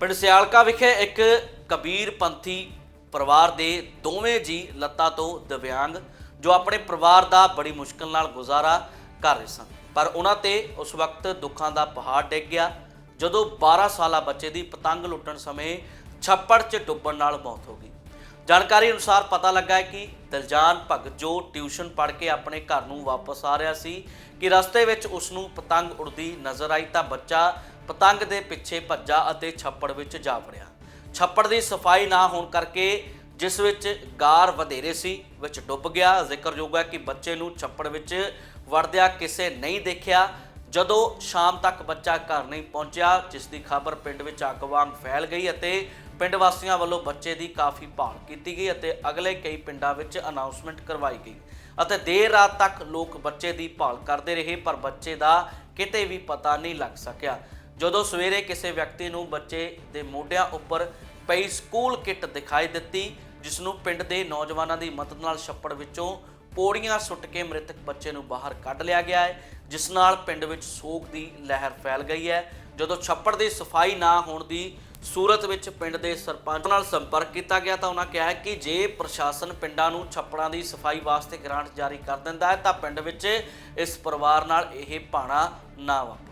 ਪਿੰਡ ਸਿਆਲਕਾ ਵਿਖੇ ਇੱਕ ਕਬੀਰ ਪੰਥੀ ਪਰਿਵਾਰ ਦੇ ਦੋਵੇਂ ਜੀ ਲੱਤਾਂ ਤੋਂ ਦਿਵਿਆਂਗ, ਜੋ ਆਪਣੇ ਪਰਿਵਾਰ ਦਾ ਬੜੀ ਮੁਸ਼ਕਲ ਨਾਲ ਗੁਜ਼ਾਰਾ ਕਰ ਰਹੇ ਸਨ। ਪਰ ਉਹਨਾਂ ਤੇ ਉਸ ਵਕਤ ਦੁੱਖਾਂ ਦਾ ਪਹਾੜ ਡਿੱਗ ਗਿਆ, ਜਦੋਂ 12 ਸਾਲਾ ਬੱਚੇ ਦੀ ਪਤੰਗ ਲੁੱਟਣ ਸਮੇਂ ਛੱਪੜ 'ਚ ਡੁੱਬਣ ਨਾਲ ਮੌਤ ਹੋ ਗਈ। ਜਾਣਕਾਰੀ ਅਨੁਸਾਰ ਪਤਾ ਲੱਗਾ ਹੈ ਕਿ ਦਿਲਜਾਨ ਭਗਤ ਜੋ ਟਿਊਸ਼ਨ ਪੜ੍ਹ ਕੇ ਆਪਣੇ ਘਰ ਨੂੰ ਵਾਪਸ ਆ ਰਿਹਾ ਸੀ ਕਿ ਰਸਤੇ ਵਿੱਚ ਉਸ ਨੂੰ ਪਤੰਗ ਉੜਦੀ ਨਜ਼ਰ ਆਈ ਤਾਂ ਬੱਚਾ ਪਤੰਗ ਦੇ ਪਿੱਛੇ ਭੱਜਾ ਅਤੇ ਛੱਪੜ ਵਿੱਚ ਜਾ ਵੜਿਆ। ਛੱਪੜ ਦੀ ਸਫ਼ਾਈ ਨਾ ਹੋਣ ਕਰਕੇ ਜਿਸ ਵਿੱਚ ਗਾਰ ਵਧੇਰੇ ਸੀ, ਵਿੱਚ ਡੁੱਬ ਗਿਆ। ਜ਼ਿਕਰਯੋਗ ਹੈ ਕਿ ਬੱਚੇ ਨੂੰ ਛੱਪੜ ਵਿੱਚ ਵੜਦਿਆਂ ਕਿਸੇ ਨਹੀਂ ਦੇਖਿਆ। ਜਦੋਂ ਸ਼ਾਮ ਤੱਕ ਬੱਚਾ ਘਰ ਨਹੀਂ ਪਹੁੰਚਿਆ, ਜਿਸ ਦੀ ਖਬਰ ਪਿੰਡ ਵਿੱਚ ਅੱਗ ਵਾਂਗ ਫੈਲ ਗਈ ਅਤੇ ਪਿੰਡ ਵਾਸੀਆਂ ਵੱਲੋਂ ਬੱਚੇ ਦੀ ਕਾਫੀ ਭਾਲ ਕੀਤੀ ਗਈ ਅਤੇ ਅਗਲੇ ਕਈ ਪਿੰਡਾਂ ਵਿੱਚ ਅਨਾਉਂਸਮੈਂਟ ਕਰਵਾਈ ਗਈ। ਅਤੇ ਦੇਰ ਰਾਤ ਤੱਕ ਲੋਕ ਬੱਚੇ ਦੀ ਭਾਲ ਕਰਦੇ ਰਹੇ, ਪਰ ਬੱਚੇ ਦਾ ਕਿਤੇ ਵੀ ਪਤਾ ਨਹੀਂ ਲੱਗ ਸਕਿਆ। ਜਦੋਂ ਸਵੇਰੇ ਕਿਸੇ ਵਿਅਕਤੀ ਨੂੰ ਬੱਚੇ ਦੇ ਮੋਢਿਆਂ ਉੱਪਰ ਪਈ ਸਕੂਲ ਕਿੱਟ ਦਿਖਾਈ ਦਿੱਤੀ ਜਿਸ ਨੂੰ ਪਿੰਡ ਦੇ ਨੌਜਵਾਨਾਂ ਦੀ ਮਦਦ ਨਾਲ ਛੱਪੜ ਵਿੱਚੋਂ ਪੌੜੀਆਂ ਸੁੱਟ ਕੇ ਮ੍ਰਿਤਕ ਬੱਚੇ ਨੂੰ ਬਾਹਰ ਕੱਢ ਲਿਆ ਗਿਆ ਹੈ, ਜਿਸ ਨਾਲ ਪਿੰਡ ਵਿੱਚ ਸੋਗ ਦੀ ਲਹਿਰ ਫੈਲ ਗਈ ਹੈ। ਜਦੋਂ ਛੱਪੜ ਦੀ ਸਫ਼ਾਈ ਨਾ ਹੋਣ ਦੀ ਸੂਰਤ ਵਿੱਚ ਪਿੰਡ ਦੇ ਸਰਪੰਚ ਨਾਲ ਸੰਪਰਕ ਕੀਤਾ ਗਿਆ ਤਾਂ ਉਹਨਾਂ ਕਿਹਾ ਕਿ ਜੇ ਪ੍ਰਸ਼ਾਸਨ ਪਿੰਡਾਂ ਨੂੰ ਛੱਪੜਾਂ ਦੀ ਸਫ਼ਾਈ ਵਾਸਤੇ ਗ੍ਰਾਂਟ ਜਾਰੀ ਕਰ ਦਿੰਦਾ ਹੈ, ਤਾਂ ਪਿੰਡ ਵਿੱਚ ਇਸ ਪਰਿਵਾਰ ਨਾਲ ਇਹ ਭਾਣਾ ਨਾ ਵਾਪਰੇ।